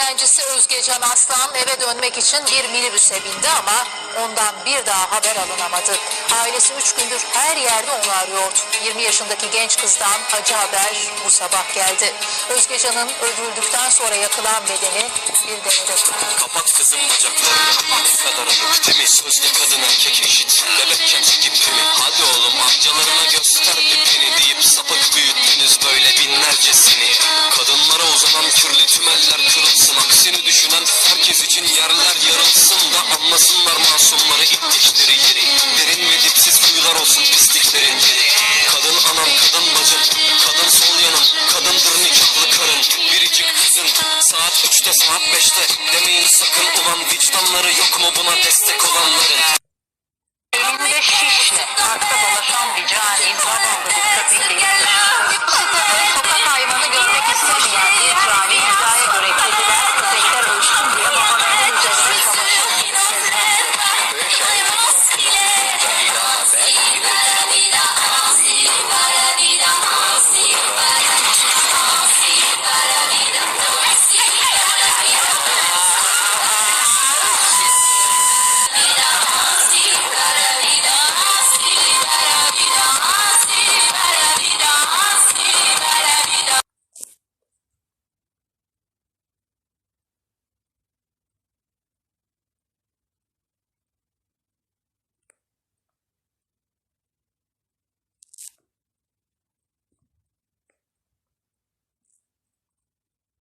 öğrencisi Özgecan Aslan eve dönmek için bir minibüse bindi ama ondan bir daha haber alınamadı. Ailesi üç gündür her yerde onu arıyordu. 20 yaşındaki genç kızdan acı haber bu sabah geldi. Özgecan'ın öldürüldükten sonra yakılan bedeni bir derede Kapat kızım bacaklarını Ne kadar değil mi? Sözde kadın erkek eşit Bebekken çekip mi? Hadi oğlum amcalarına göster pipini Deyip sapık büyüttünüz böyle binlercesini Kadınlara uzanan kirli tümeller herkes için yerler yarılsın Da anlasınlar masumları. İttikleri yeri Derin ve dipsiz kuyular olsun pisliklerin yeri. Kadın anam kadın bacım Kadın sol yanım Kadındır nikahlı karın. Biricik kızın Saat üçte saat beşte. Demeyin sakın ulan vicdanları yok mu buna destek olanların Para vida.